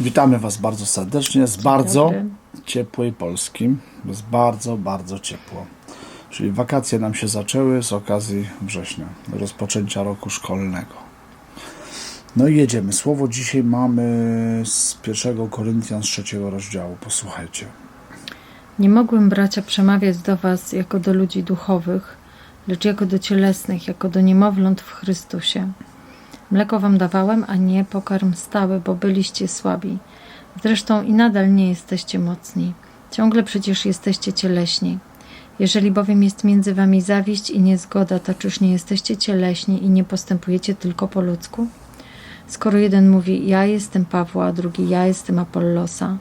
Witamy Was bardzo serdecznie z bardzo ciepłej Polski. Jest bardzo, bardzo ciepło. Czyli wakacje nam się zaczęły z okazji września, rozpoczęcia roku szkolnego. No i jedziemy. Słowo dzisiaj mamy z 1 Koryntian z trzeciego rozdziału. Posłuchajcie. Nie mogłem, bracia, przemawiać do was jako do ludzi duchowych, lecz jako do cielesnych, jako do niemowląt w Chrystusie. Mleko wam dawałem, a nie pokarm stały, bo byliście słabi. Zresztą i nadal nie jesteście mocni. Ciągle przecież jesteście cieleśni. Jeżeli bowiem jest między wami zawiść i niezgoda, to czyż nie jesteście cieleśni i nie postępujecie tylko po ludzku? Skoro jeden mówi, ja jestem Pawła, a drugi, ja jestem Apollosa,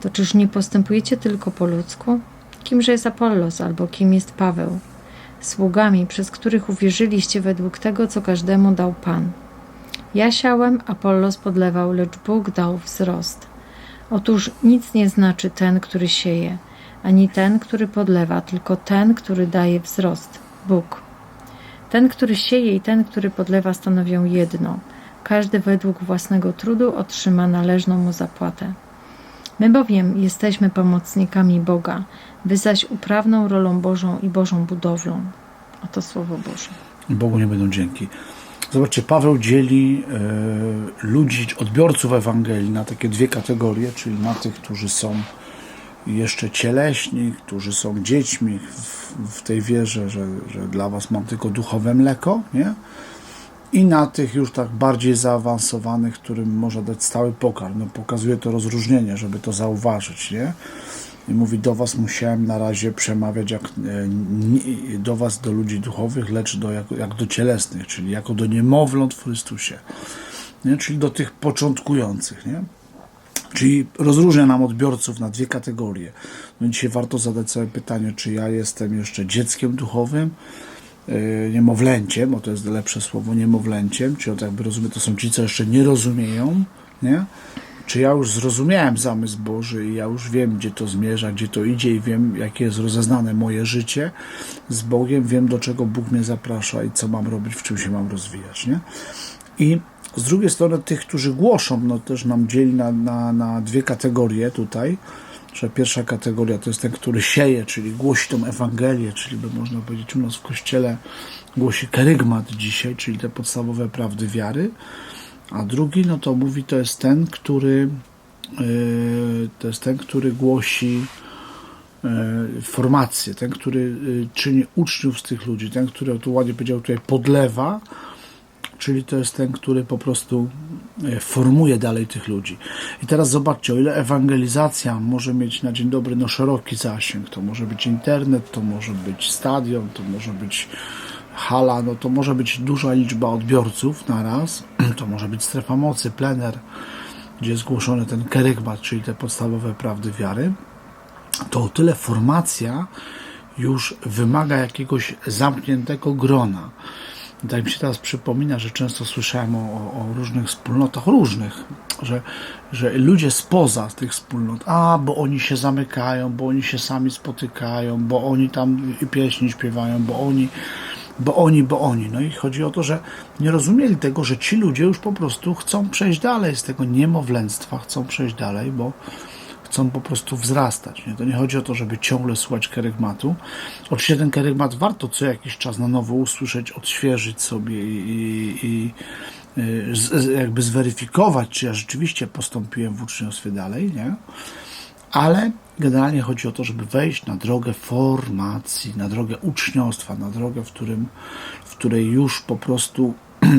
to czyż nie postępujecie tylko po ludzku? Kimże jest Apollos albo kim jest Paweł? Sługami, przez których uwierzyliście według tego, co każdemu dał Pan. Ja siałem, Apollos podlewał, lecz Bóg dał wzrost. Otóż nic nie znaczy ten, który sieje, ani ten, który podlewa, tylko ten, który daje wzrost Bóg. Ten, który sieje i ten, który podlewa, stanowią jedno. Każdy według własnego trudu otrzyma należną mu zapłatę. My bowiem jesteśmy pomocnikami Boga, wy zaś uprawną rolą Bożą i Bożą budowlą. Oto Słowo Boże. Bogu nie będą dzięki. Zobaczcie, Paweł dzieli e, ludzi, odbiorców Ewangelii na takie dwie kategorie, czyli na tych, którzy są jeszcze cieleśni, którzy są dziećmi w, w tej wierze, że, że dla was mam tylko duchowe mleko, nie? I na tych już tak bardziej zaawansowanych, którym można dać stały pokarm. No, pokazuje to rozróżnienie, żeby to zauważyć, nie? I mówi, do was musiałem na razie przemawiać jak, e, nie, do was, do ludzi duchowych, lecz do, jak, jak do cielesnych, czyli jako do niemowląt w Chrystusie. Nie? Czyli do tych początkujących, nie? Czyli rozróżnia nam odbiorców na dwie kategorie. No dzisiaj warto zadać sobie pytanie, czy ja jestem jeszcze dzieckiem duchowym, yy, niemowlęciem, bo to jest lepsze słowo, niemowlęciem, czyli to jakby rozumie, to są ci, co jeszcze nie rozumieją, nie? Czy ja już zrozumiałem zamysł Boży i ja już wiem, gdzie to zmierza, gdzie to idzie i wiem, jakie jest rozeznane moje życie z Bogiem, wiem, do czego Bóg mnie zaprasza i co mam robić, w czym się mam rozwijać, nie? I z drugiej strony tych, którzy głoszą, no też nam dzieli na, na, na dwie kategorie tutaj, że pierwsza kategoria to jest ten, który sieje, czyli głosi tą Ewangelię, czyli by można powiedzieć u nas w Kościele głosi kerygmat dzisiaj, czyli te podstawowe prawdy wiary, a drugi, no to mówi, to jest ten, który yy, to jest ten, który głosi yy, formację, ten, który yy, czyni uczniów z tych ludzi, ten, który, tu ładnie powiedział, tutaj podlewa, czyli to jest ten, który po prostu e, formuje dalej tych ludzi. I teraz zobaczcie, o ile ewangelizacja może mieć na dzień dobry no, szeroki zasięg, to może być internet, to może być stadion, to może być hala, no to może być duża liczba odbiorców na raz, to może być strefa mocy, plener, gdzie jest zgłoszony ten kerygmat, czyli te podstawowe prawdy wiary, to o tyle formacja już wymaga jakiegoś zamkniętego grona. Tak mi się teraz przypomina, że często słyszałem o, o różnych wspólnotach, różnych, że, że ludzie spoza tych wspólnot, a bo oni się zamykają, bo oni się sami spotykają, bo oni tam pieśni śpiewają, bo oni, bo oni, bo oni. No i chodzi o to, że nie rozumieli tego, że ci ludzie już po prostu chcą przejść dalej z tego niemowlęctwa, chcą przejść dalej, bo chcą po prostu wzrastać. Nie? To nie chodzi o to, żeby ciągle słuchać kerygmatu. Oczywiście ten kerygmat warto co jakiś czas na nowo usłyszeć, odświeżyć sobie i, i, i y, z, jakby zweryfikować, czy ja rzeczywiście postąpiłem w uczniostwie dalej, nie? Ale generalnie chodzi o to, żeby wejść na drogę formacji, na drogę uczniostwa, na drogę, w, którym, w której już po prostu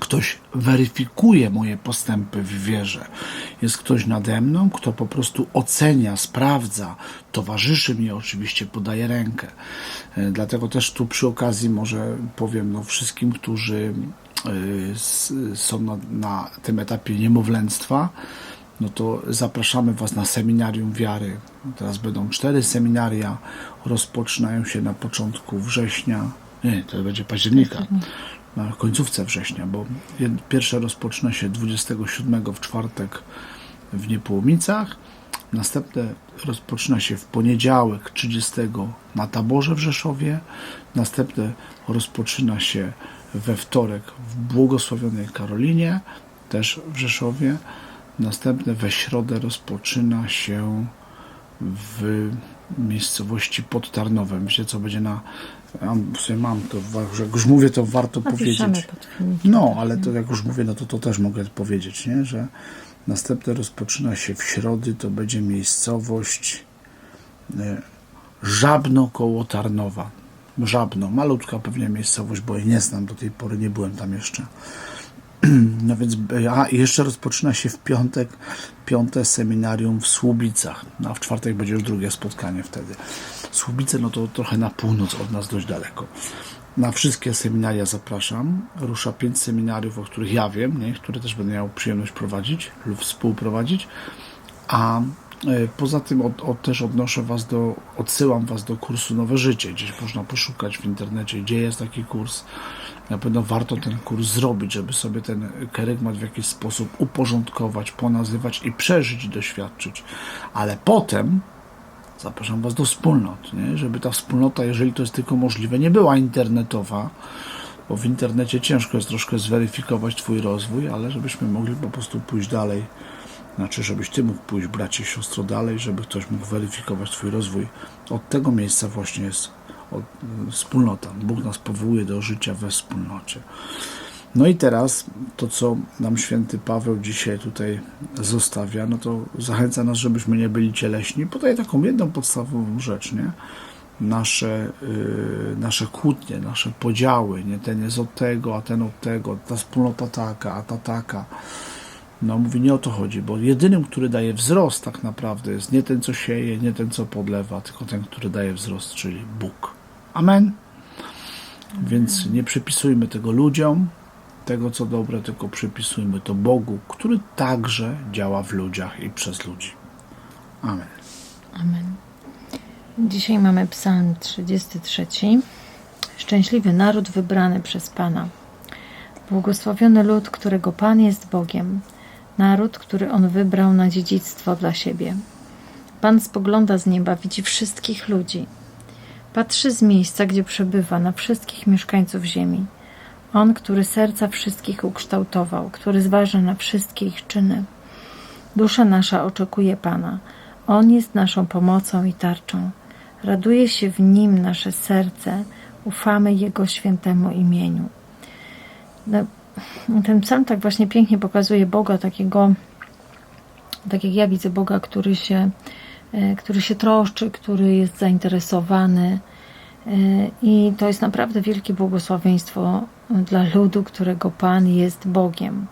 ktoś weryfikuje moje postępy w wierze. Jest ktoś nade mną, kto po prostu ocenia, sprawdza, towarzyszy mi oczywiście, podaje rękę. E, Dlatego też tu przy okazji może powiem no, wszystkim, którzy s- są na, na tym etapie niemowlęctwa, no to zapraszamy Was na seminarium wiary. Teraz będą cztery seminaria, rozpoczynają się na początku września, nie, to będzie października, na końcówce września, bo pierwsze rozpoczyna się 27 w czwartek w Niepołomicach, następne rozpoczyna się w poniedziałek 30 na Taborze w Rzeszowie, następne rozpoczyna się we wtorek w błogosławionej Karolinie, też w Rzeszowie, Następne we środę rozpoczyna się w miejscowości pod Tarnowem. Wiecie, co będzie na. Ja sobie mam to, że jak już mówię, to warto powiedzieć. No, ale to jak już mówię, no to to też mogę powiedzieć, nie? że następne rozpoczyna się w środy, to będzie miejscowość e, Żabno koło Tarnowa. Żabno, malutka pewnie miejscowość, bo jej nie znam do tej pory, nie byłem tam jeszcze. No więc, e, a jeszcze rozpoczyna się w piątek piąte seminarium w Słubicach. No, a w czwartek będzie już drugie spotkanie wtedy. Słubice, no to trochę na północ od nas dość daleko. Na wszystkie seminaria zapraszam. Rusza pięć seminariów, o których ja wiem, nie? które też będę miał przyjemność prowadzić lub współprowadzić. A e, poza tym od, od, też odnoszę was do, odsyłam was do kursu Nowe Życie. Gdzieś można poszukać w internecie, gdzie jest taki kurs. Na pewno warto ten kurs zrobić, żeby sobie ten kerygmat w jakiś sposób uporządkować, ponazywać i przeżyć doświadczyć. Ale potem zapraszam Was do wspólnot, nie? żeby ta wspólnota, jeżeli to jest tylko możliwe, nie była internetowa, bo w internecie ciężko jest troszkę zweryfikować Twój rozwój, ale żebyśmy mogli po prostu pójść dalej. Znaczy, żebyś Ty mógł pójść, bracie, siostro, dalej, żeby ktoś mógł weryfikować Twój rozwój. Od tego miejsca właśnie jest wspólnota. Bóg nas powołuje do życia we wspólnocie. No i teraz to, co nam święty Paweł dzisiaj tutaj zostawia, no to zachęca nas, żebyśmy nie byli cieleśni. Podaje taką jedną podstawową rzecz, nie? Nasze, yy, nasze kłótnie, nasze podziały, nie? Ten jest od tego, a ten od tego, ta wspólnota taka, a ta taka. No mówi, nie o to chodzi, bo jedynym, który daje wzrost tak naprawdę jest nie ten, co sieje, nie ten, co podlewa, tylko ten, który daje wzrost, czyli Bóg. Amen. Więc nie przypisujmy tego ludziom, tego co dobre, tylko przypisujmy to Bogu, który także działa w ludziach i przez ludzi. Amen. Amen. Dzisiaj mamy Psalm 33. Szczęśliwy naród wybrany przez Pana. Błogosławiony lud, którego Pan jest Bogiem. Naród, który On wybrał na dziedzictwo dla siebie. Pan spogląda z nieba, widzi wszystkich ludzi. Patrzy z miejsca, gdzie przebywa, na wszystkich mieszkańców ziemi. On, który serca wszystkich ukształtował, który zważa na wszystkie ich czyny. Dusza nasza oczekuje Pana. On jest naszą pomocą i tarczą. Raduje się w Nim nasze serce. Ufamy Jego świętemu imieniu. No, Ten psalm tak właśnie pięknie pokazuje Boga, takiego, tak jak ja widzę Boga, który się, który się troszczy, który jest zainteresowany. E, I to jest naprawdę wielkie błogosławieństwo dla ludu, którego Pan jest Bogiem.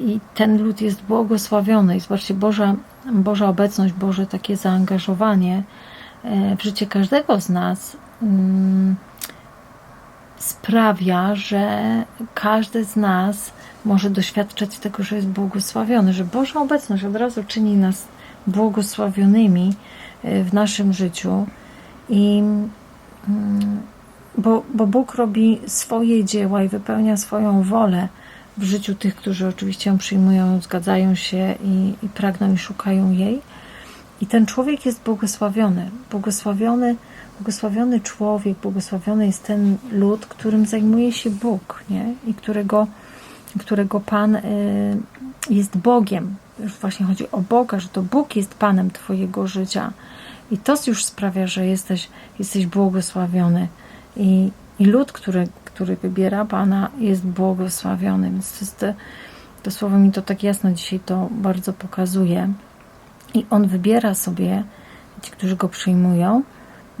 I ten lud jest błogosławiony. I zobaczcie, Boża, Boża obecność, Boże takie zaangażowanie e, w życie każdego z nas mm, sprawia, że każdy z nas może doświadczać tego, że jest błogosławiony, że Boża obecność od razu czyni nas błogosławionymi e, w naszym życiu. I mm, bo, bo Bóg robi swoje dzieła i wypełnia swoją wolę w życiu tych, którzy oczywiście ją przyjmują, zgadzają się i, i pragną i szukają jej. I ten człowiek jest błogosławiony. Błogosławiony, błogosławiony człowiek, błogosławiony jest ten lud, którym zajmuje się Bóg, nie? I którego, którego Pan y, jest Bogiem. Już właśnie chodzi o Boga, że to Bóg jest Panem Twojego życia. I to już sprawia, że jesteś, jesteś błogosławiony. I, i lud, który, który wybiera Pana, jest błogosławiony. Więc to, jest, to słowo mi to tak jasno dzisiaj to bardzo pokazuje. I On wybiera sobie, ci, którzy Go przyjmują,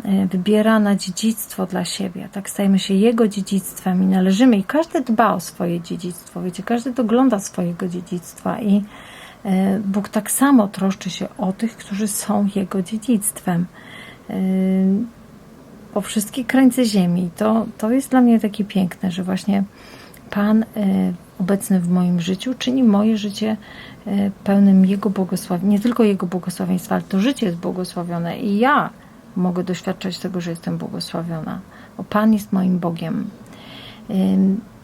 y, wybiera na dziedzictwo dla siebie. Tak stajemy się Jego dziedzictwem i należymy. I każdy dba o swoje dziedzictwo. Wiecie, każdy dogląda swojego dziedzictwa i Bóg tak samo troszczy się o tych, którzy są Jego dziedzictwem. Y, po wszystkie krańce ziemi. To, to jest dla mnie takie piękne, że właśnie Pan y, obecny w moim życiu czyni moje życie pełnym Jego błogosławieństwa. Nie tylko Jego błogosławieństwa, ale to życie jest błogosławione i ja mogę doświadczać tego, że jestem błogosławiona, bo Pan jest moim Bogiem.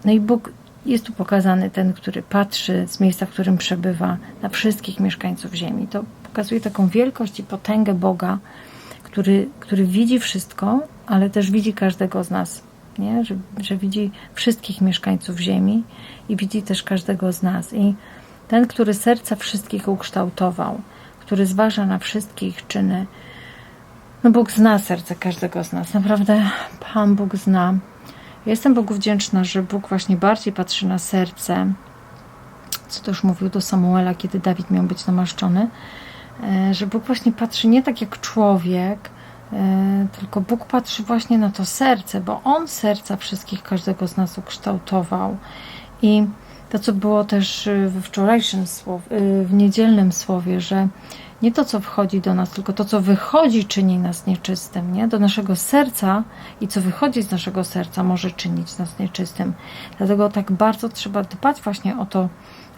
No i Bóg jest tu pokazany ten, który patrzy z miejsca, w którym przebywa na wszystkich mieszkańców ziemi. To pokazuje taką wielkość i potęgę Boga, który, który widzi wszystko, ale też widzi każdego z nas, nie? Że, że widzi wszystkich mieszkańców Ziemi i widzi też każdego z nas. I Ten, który serca wszystkich ukształtował, który zważa na wszystkie ich czyny. No Bóg zna serce każdego z nas. Naprawdę Pan Bóg zna. Jestem Bogu wdzięczna, że Bóg właśnie bardziej patrzy na serce, co też mówił do Samuela, kiedy Dawid miał być namaszczony, e, że Bóg właśnie patrzy nie tak jak człowiek, e, tylko Bóg patrzy właśnie na to serce, bo On serca wszystkich, każdego z nas ukształtował. I to, co było też we wczorajszym słowie, w niedzielnym słowie, że nie to, co wchodzi do nas, tylko to, co wychodzi, czyni nas nieczystym, nie? Do naszego serca i co wychodzi z naszego serca może czynić nas nieczystym. Dlatego tak bardzo trzeba dbać właśnie o to,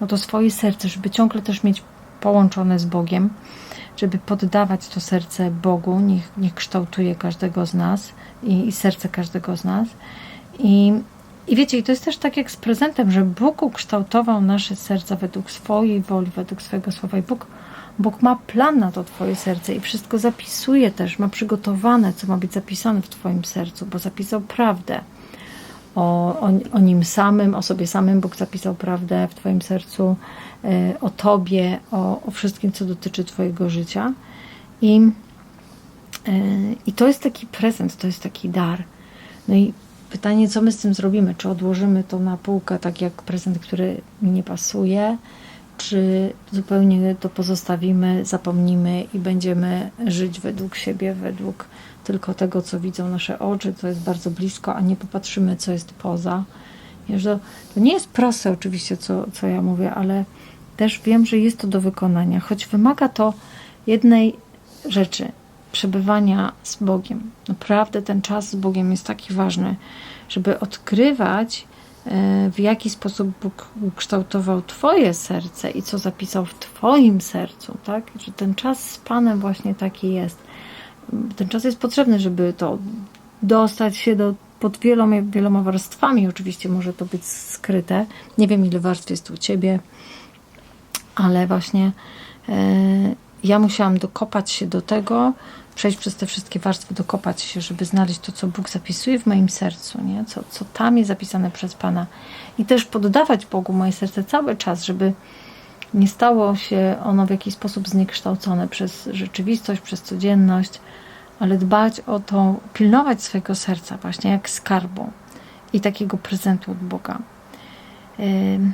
o to swoje serce, żeby ciągle też mieć połączone z Bogiem, żeby poddawać to serce Bogu, niech, niech kształtuje każdego z nas i, i serce każdego z nas. I, I wiecie, i to jest też tak jak z prezentem, że Bóg ukształtował nasze serca według swojej woli, według swojego słowa i Bóg, Bóg ma plan na to Twoje serce i wszystko zapisuje też, ma przygotowane, co ma być zapisane w Twoim sercu, bo zapisał prawdę o, o, o nim samym, o sobie samym. Bóg zapisał prawdę w Twoim sercu, e, o Tobie, o, o wszystkim, co dotyczy Twojego życia. I, e, I to jest taki prezent, to jest taki dar. No i pytanie, co my z tym zrobimy? Czy odłożymy to na półkę, tak jak prezent, który mi nie pasuje, czy zupełnie to pozostawimy, zapomnimy i będziemy żyć według siebie, według tylko tego, co widzą nasze oczy, co jest bardzo blisko, a nie popatrzymy, co jest poza. To, to nie jest proste oczywiście, co, co ja mówię, ale też wiem, że jest to do wykonania, choć wymaga to jednej rzeczy przebywania z Bogiem. Naprawdę ten czas z Bogiem jest taki ważny, żeby odkrywać, w jaki sposób Bóg ukształtował Twoje serce i co zapisał w Twoim sercu, tak? Że ten czas z Panem właśnie taki jest. Ten czas jest potrzebny, żeby to dostać się do, pod wieloma, wieloma warstwami. Oczywiście może to być skryte. Nie wiem, ile warstw jest u Ciebie, ale właśnie e, ja musiałam dokopać się do tego, przejść przez te wszystkie warstwy, dokopać się, żeby znaleźć to, co Bóg zapisuje w moim sercu, nie? Co, co tam jest zapisane przez Pana. I też poddawać Bogu moje serce cały czas, żeby nie stało się ono w jakiś sposób zniekształcone przez rzeczywistość, przez codzienność, ale dbać o to, pilnować swojego serca właśnie jak skarbu i takiego prezentu od Boga. Ym,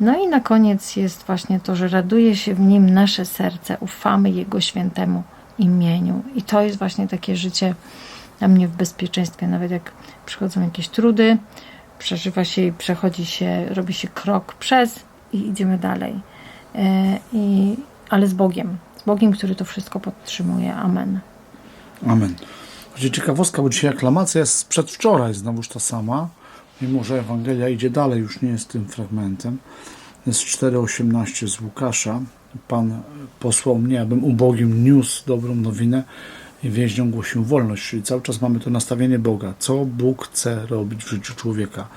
No i na koniec jest właśnie to, że raduje się w nim nasze serce, ufamy Jego świętemu imieniu. I to jest właśnie takie życie dla mnie w bezpieczeństwie. Nawet jak przychodzą jakieś trudy, przeżywa się i przechodzi się, robi się krok przez i idziemy dalej. E, I, ale z Bogiem. Z Bogiem, który to wszystko podtrzymuje. Amen. Amen. Ciekawostka, bo dzisiaj aklamacja jest sprzed wczoraj, znowuż ta sama, mimo że Ewangelia idzie dalej, już nie jest tym fragmentem. Jest 4,18 z Łukasza. Pan posłał mnie, abym ubogim niósł dobrą nowinę i więźniom głosił wolność, czyli cały czas mamy to nastawienie Boga. Co Bóg chce robić w życiu człowieka.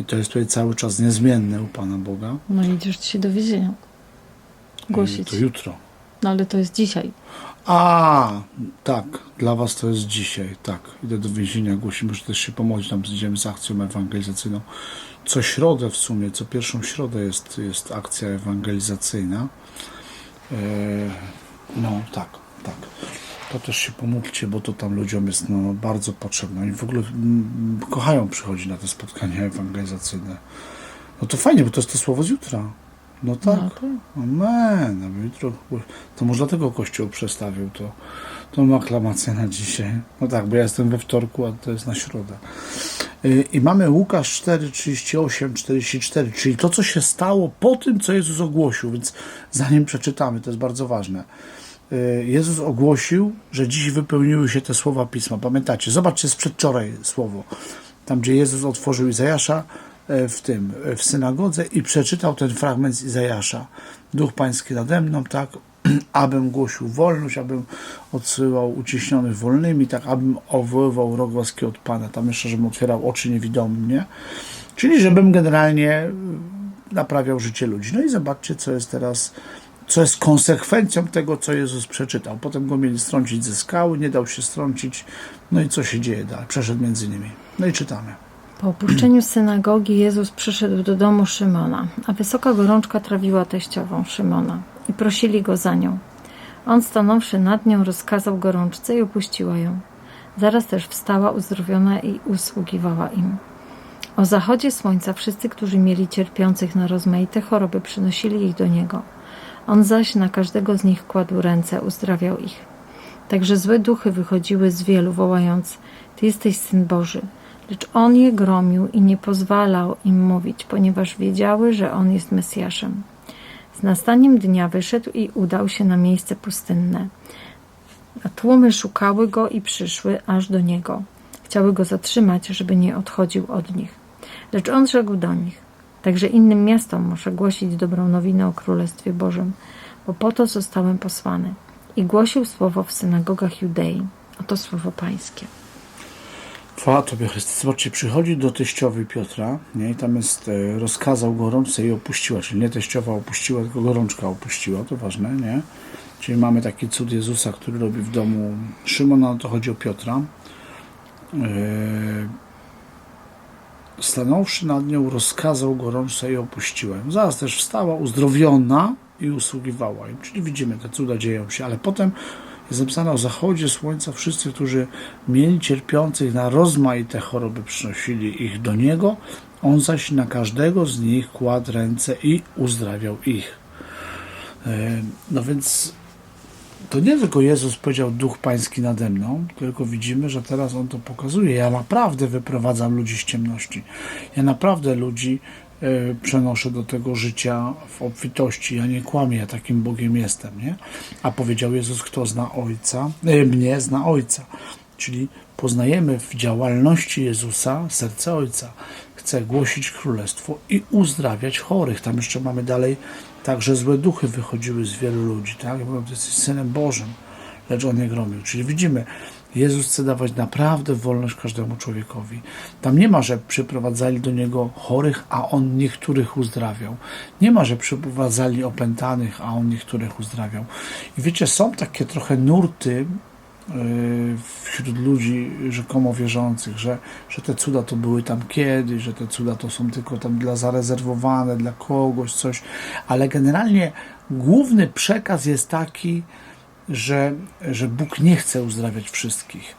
I to jest tutaj cały czas niezmienne u Pana Boga. No i idziesz dzisiaj do więzienia. I Głosić. to jutro. No ale to jest dzisiaj. A, tak, dla Was to jest dzisiaj, tak. Idę do więzienia, głosimy, że też się pomodlić, tam idziemy z akcją ewangelizacyjną. Co środę w sumie, co pierwszą środę jest, jest akcja ewangelizacyjna. E, no, tak, tak. To też się pomódlcie, bo to tam ludziom jest no, bardzo potrzebne. Oni w ogóle mm, kochają przychodzić na te spotkania ewangelizacyjne. No to fajnie, bo to jest to słowo z jutra. No tak. No, tak. Amen. A jutro, to może dlatego Kościół przestawił to, tą aklamację na dzisiaj. No tak, bo ja jestem we wtorku, a to jest na środę. Y, I mamy Łukasz 4, 38, 44, czyli to, co się stało po tym, co Jezus ogłosił, więc zanim przeczytamy, to jest bardzo ważne. Y, Jezus ogłosił, że dziś wypełniły się te słowa Pisma. Pamiętacie? Zobaczcie z przedwczoraj słowo. Tam, gdzie Jezus otworzył Izajasza, w tym, e, w synagodze i przeczytał ten fragment z Izajasza. Duch Pański nade mną, tak, abym głosił wolność, abym odsyłał uciśnionych wolnymi, tak, abym owoływał rok łaski od Pana. Tam jeszcze, żebym otwierał oczy niewidomym, nie? Czyli, żebym generalnie y, naprawiał życie ludzi. No i zobaczcie, co jest teraz, co jest konsekwencją tego, co Jezus przeczytał. Potem go mieli strącić ze skały, nie dał się strącić. No i co się dzieje dalej? Przeszedł między nimi. No i czytamy. Po opuszczeniu synagogi Jezus przyszedł do domu Szymona, a wysoka gorączka trawiła teściową Szymona i prosili go za nią. On stanąwszy nad nią rozkazał gorączce i opuściła ją. Zaraz też wstała uzdrowiona i usługiwała im. O zachodzie słońca wszyscy, którzy mieli cierpiących na rozmaite choroby, przynosili ich do niego. On zaś na każdego z nich kładł ręce, uzdrawiał ich. Także złe duchy wychodziły z wielu, wołając: Ty jesteś syn Boży. Lecz on je gromił i nie pozwalał im mówić, ponieważ wiedziały, że on jest Mesjaszem. Z nastaniem dnia wyszedł i udał się na miejsce pustynne. A tłumy szukały go i przyszły aż do niego. Chciały go zatrzymać, żeby nie odchodził od nich. Lecz on rzekł do nich: Także innym miastom muszę głosić dobrą nowinę o Królestwie Bożym, bo po to zostałem posłany. I głosił słowo w synagogach Judei. Oto słowo Pańskie. Chwała Tobie Chrystus. Zobaczcie, przychodzi do teściowej Piotra nie? i tam jest e, rozkazał gorączce i opuściła, czyli nie teściowa opuściła, tylko gorączka opuściła, to ważne, nie? Czyli mamy taki cud Jezusa, który robi w domu Szymona, no to chodzi o Piotra. E, stanąwszy nad nią, rozkazał gorączce i opuściła. Zaraz też wstała, uzdrowiona i usługiwała im. Czyli widzimy, te cuda dzieją się, ale potem jest napisane o zachodzie słońca, wszyscy, którzy mieli cierpiących na rozmaite choroby, przynosili ich do Niego, On zaś na każdego z nich kładł ręce i uzdrawiał ich. E, No więc to nie tylko Jezus powiedział Duch Pański nade mną, tylko widzimy, że teraz On to pokazuje. Ja naprawdę wyprowadzam ludzi z ciemności. Ja naprawdę ludzi przenoszę do tego życia w obfitości. Ja nie kłamię, ja takim Bogiem jestem, nie? A powiedział Jezus, kto zna Ojca, e, mnie zna Ojca. Czyli poznajemy w działalności Jezusa serce Ojca. Chce głosić królestwo i uzdrawiać chorych. Tam jeszcze mamy dalej, także złe duchy wychodziły z wielu ludzi, tak? Bo ty jesteś Synem Bożym, lecz On je gromił. Czyli widzimy, Jezus chce dawać naprawdę wolność każdemu człowiekowi. Tam nie ma, że przyprowadzali do Niego chorych, a On niektórych uzdrawiał. Nie ma, że przyprowadzali opętanych, a On niektórych uzdrawiał. I wiecie, są takie trochę nurty yy, wśród ludzi rzekomo wierzących, że, że te cuda to były tam kiedyś, że te cuda to są tylko tam dla zarezerwowane, dla kogoś, coś, ale generalnie główny przekaz jest taki, że, że Bóg nie chce uzdrawiać wszystkich.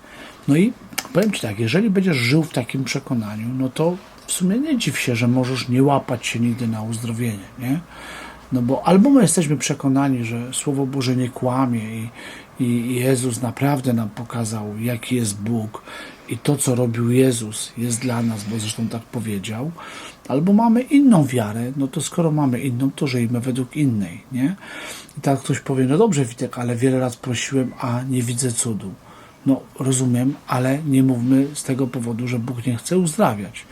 No i powiem Ci tak, jeżeli będziesz żył w takim przekonaniu, no to w sumie nie dziw się, że możesz nie łapać się nigdy na uzdrowienie, nie? No bo albo my jesteśmy przekonani, że Słowo Boże nie kłamie i, i Jezus naprawdę nam pokazał, jaki jest Bóg i to, co robił Jezus jest dla nas, bo zresztą tak powiedział, albo mamy inną wiarę, no to skoro mamy inną, to żyjmy według innej, nie? I tak ktoś powie, no dobrze Witek, ale wiele raz prosiłem, a nie widzę cudu. No rozumiem, ale nie mówmy z tego powodu, że Bóg nie chce uzdrawiać.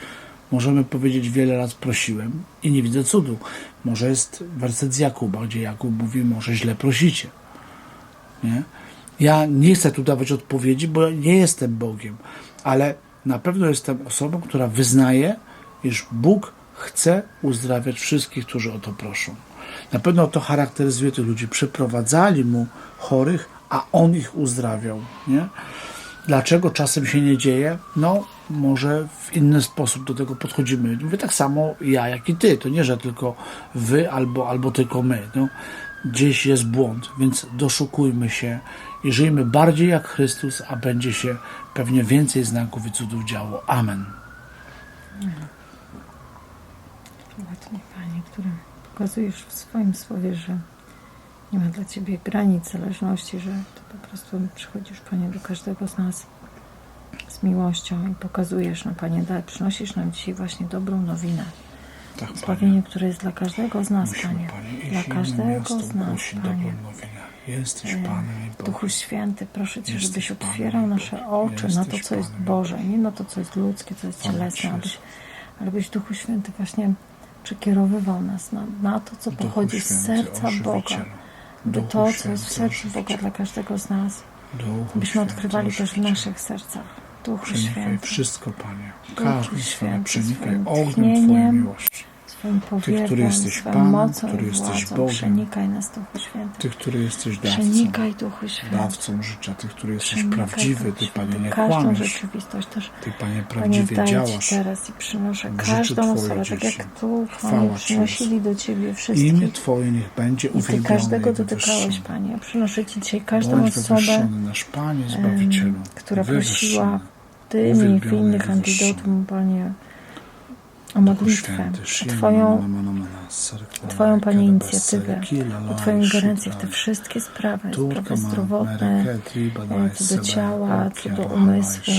Możemy powiedzieć, wiele razy prosiłem i nie widzę cudu. Może jest werset z Jakuba, gdzie Jakub mówi, może źle prosicie. Nie? Ja nie chcę tu dawać odpowiedzi, bo nie jestem Bogiem, ale na pewno jestem osobą, która wyznaje, iż Bóg chce uzdrawiać wszystkich, którzy o to proszą. Na pewno to charakteryzuje tych ludzi. Przyprowadzali mu chorych, a on ich uzdrawiał. Nie? Dlaczego czasem się nie dzieje? No, może w inny sposób do tego podchodzimy. Mówię tak samo ja, jak i ty. To nie, że tylko wy albo, albo tylko my. No, gdzieś jest błąd, więc doszukujmy się i żyjmy bardziej jak Chrystus, a będzie się pewnie więcej znaków i cudów działo. Amen. Ładnie, Panie, który pokazujesz w swoim słowie, że nie ma dla Ciebie granic zależności, że Ty po prostu przychodzisz, Panie, do każdego z nas z miłością i pokazujesz nam, Panie, daj, przynosisz nam dzisiaj właśnie dobrą nowinę. Tak, Zbawienie, które jest dla każdego z nas, Musimy, Panie. Panie, Dla każdego z nas, Panie. Jesteś E, Panem i Bogiem. Duchu Święty, proszę Cię, Jesteś żebyś otwierał nasze oczy na to, Jesteś co jest Boże, nie na to, co jest ludzkie, co jest cielesne, abyś, ale byś Duchu Święty właśnie przekierowywał nas na, na to, co Duchu pochodzi z Święty, serca Boga. By Duchu to, co jest w sercu Boga dla każdego z nas, Duchu byśmy odkrywali też w naszych sercach. Duchu Przenikaj Święty, wszystko, Panie. Duchu stronę Święty, przenikaj ogniem Twojej miłości. Swoim Ty, powiewem, który jesteś swoją Panem, mocą który i jesteś. Bogiem. Przenikaj nas, Duchu Święty. Ty, który jesteś dawcą, Przenikaj, Duchu Święty. dawcą życia, Ty, który jesteś Przenikaj, prawdziwy, Duchu Ty, Panie, nie Każdą kłamiesz, rzeczywistość też Ty, Panie, Panie, prawdziwie Ci działasz. teraz i przynoszę w życiu każdą osobę, tak jak tu, Chwała Panie, przynosili do Ciebie Imię wszystkich. Twoje niech będzie I Ty uwielbione każdego i dotykałeś, wywyższone. Panie. Ja przynoszę Ci dzisiaj każdą Bądź osobę, wywyższony, nasz Panie, Zbawicielu, która wywyższony. prosiła Tymi w uwielbiony, innych wywyższony. antidotum, Panie, o modlitwę, o Twoją, Twoją Panie, inicjatywę, o Twoją ingerencję w te wszystkie sprawy, sprawy zdrowotne, e, co do ciała, co do umysłu,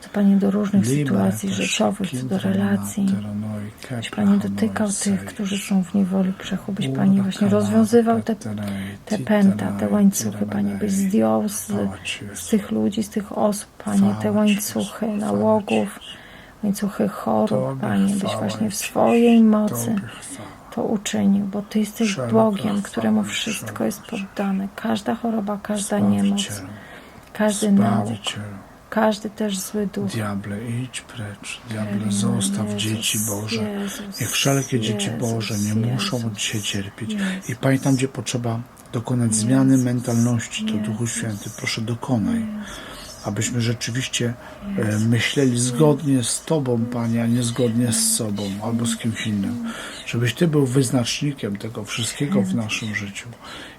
co Panie do różnych sytuacji życiowych, co do relacji. Byś Panie dotykał tych, którzy są w niewoli grzechu, byś Panie właśnie rozwiązywał te, te pęta, te łańcuchy, Panie, byś zdjął z, z tych ludzi, z tych osób, Panie, te łańcuchy nałogów, łańcuchy chorób, Tobie Panie, byś właśnie w swojej mocy to uczynił, bo Ty jesteś Bogiem, któremu wszystko jest poddane. Każda choroba, każda niemoc, każdy Zbawicielu. każdy też zły duch. Diable, idź precz. Diable, zostaw Jezus, dzieci Boże. Jezus, Niech wszelkie dzieci Jezus, Boże nie muszą od dzisiaj cierpieć. Jezus. I pamiętam, gdzie potrzeba dokonać zmiany mentalności, to Duchu. Święty, proszę dokonaj. Abyśmy rzeczywiście e, myśleli zgodnie z Tobą, Panie, a nie zgodnie z sobą albo z kimś innym. Żebyś Ty był wyznacznikiem tego wszystkiego w naszym życiu.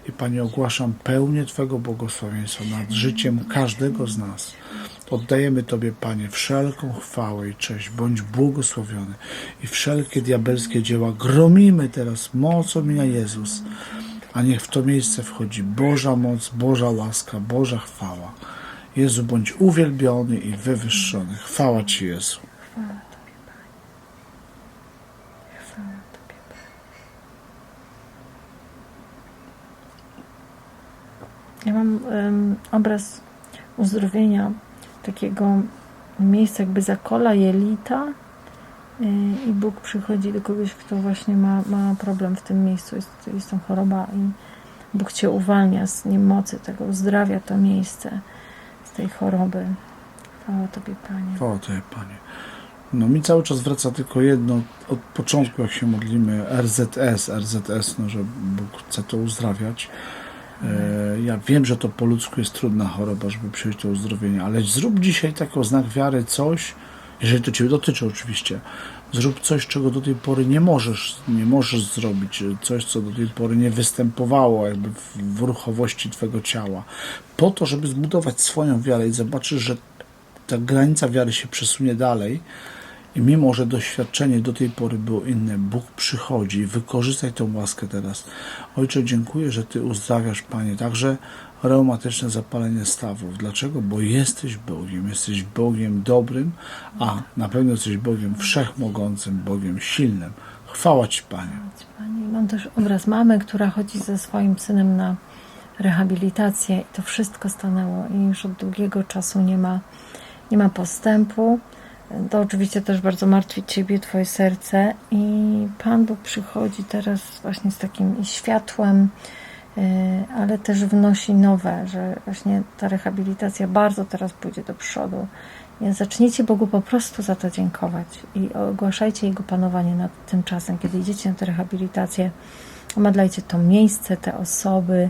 I Panie, ogłaszam pełnię Twego błogosławieństwa nad życiem każdego z nas. Oddajemy Tobie, Panie, wszelką chwałę i cześć. Bądź błogosławiony. I wszelkie diabelskie dzieła gromimy teraz mocą imienia Jezus. A niech w to miejsce wchodzi Boża moc, Boża łaska, Boża chwała. Jezu, bądź uwielbiony i wywyższony. Chwała Ci, Jezu. Ja mam em, obraz uzdrowienia takiego miejsca jakby zakola jelita y, i Bóg przychodzi do kogoś, kto właśnie ma, ma problem w tym miejscu, jest, jest tam choroba i Bóg Cię uwalnia z niemocy tego, uzdrawia to miejsce tej choroby. Chwała Tobie, Panie. Chwała Tobie, Panie. No mi cały czas wraca tylko jedno od początku, jak się modlimy, RZS, RZS, no, że Bóg chce to uzdrawiać. E, ja wiem, że to po ludzku jest trudna choroba, żeby przyjść do uzdrowienia, ale zrób dzisiaj taką znak wiary coś, jeżeli to Ciebie dotyczy oczywiście, zrób coś, czego do tej pory nie możesz, nie możesz zrobić, coś, co do tej pory nie występowało jakby w, w ruchowości Twojego ciała, po to, żeby zbudować swoją wiarę i zobaczysz, że ta granica wiary się przesunie dalej i mimo, że doświadczenie do tej pory było inne, Bóg przychodzi, wykorzystaj tę łaskę teraz. Ojcze, dziękuję, że Ty uzdrawiasz, Panie, także reumatyczne zapalenie stawów. Dlaczego? Bo jesteś Bogiem, jesteś Bogiem dobrym, a na pewno jesteś Bogiem wszechmogącym, Bogiem silnym. Chwała Ci, Panie. Pani, mam też obraz mamy, która chodzi ze swoim synem na rehabilitację i to wszystko stanęło i już od długiego czasu nie ma, nie ma postępu. To oczywiście też bardzo martwi Ciebie, Twoje serce i Pan Bóg przychodzi teraz właśnie z takim światłem, ale też wnosi nowe, że właśnie ta rehabilitacja bardzo teraz pójdzie do przodu. Więc zacznijcie Bogu po prostu za to dziękować i ogłaszajcie Jego panowanie nad tym czasem, kiedy idziecie na tę rehabilitację. Omadlajcie to miejsce, te osoby,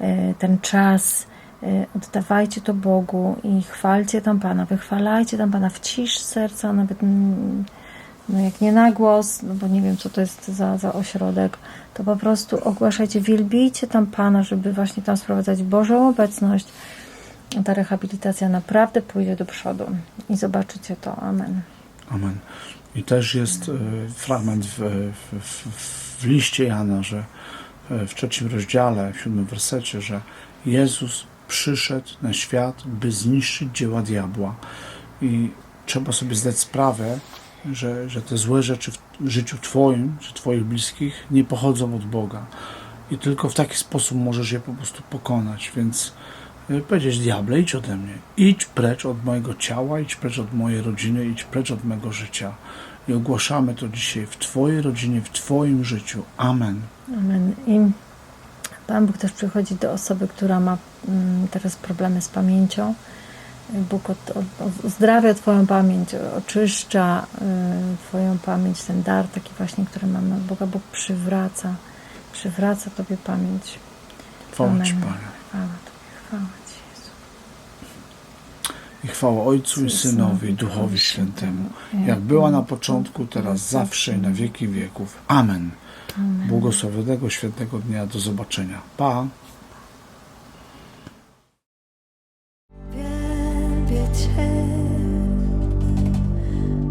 e, ten czas. e, Oddawajcie to Bogu i chwalcie tam Pana, wychwalajcie tam Pana w ciszy serca, nawet mm, no jak nie na głos, no bo nie wiem, co to jest za, za ośrodek, to po prostu ogłaszajcie, wielbijcie tam Pana, żeby właśnie tam sprowadzać Bożą obecność. Ta rehabilitacja naprawdę pójdzie do przodu i zobaczycie to. Amen. Amen. I też jest e, fragment w, w, w, liście Jana, że e, w trzecim rozdziale, w siódmym wersecie, że Jezus przyszedł na świat, by zniszczyć dzieła diabła. I trzeba sobie zdać sprawę, że, że te złe rzeczy w życiu Twoim, czy Twoich bliskich nie pochodzą od Boga. I tylko w taki sposób możesz je po prostu pokonać. Więc y, powiedzieć, diable, idź ode mnie. Idź precz od mojego ciała, idź precz od mojej rodziny, idź precz od mego życia. I ogłaszamy to dzisiaj w Twojej rodzinie, w Twoim życiu. Amen. Amen. I Pan Bóg też przychodzi do osoby, która ma mm, teraz problemy z pamięcią. Bóg uzdrawia Twoją pamięć, oczyszcza y, Twoją pamięć, ten dar taki właśnie, który mamy od Boga. Bóg przywraca, przywraca Tobie pamięć. Chwała Ci, Amen. Panie. Chwała Tobie, chwała Ci, Jezu. I chwała Ojcu i Synowi i Duchowi Świętemu, jak była na początku, teraz, zawsze i na wieki wieków. Amen. Błogosławionego świętego dnia. Do zobaczenia. Pa. Cię,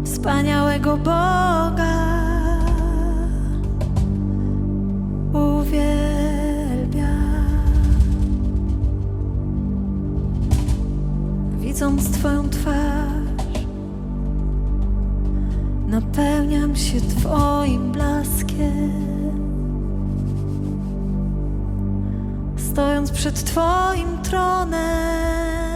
wspaniałego Boga. Widząc Twoją twarz, napełniam się Twoim blaskiem. Stojąc przed Twoim tronem,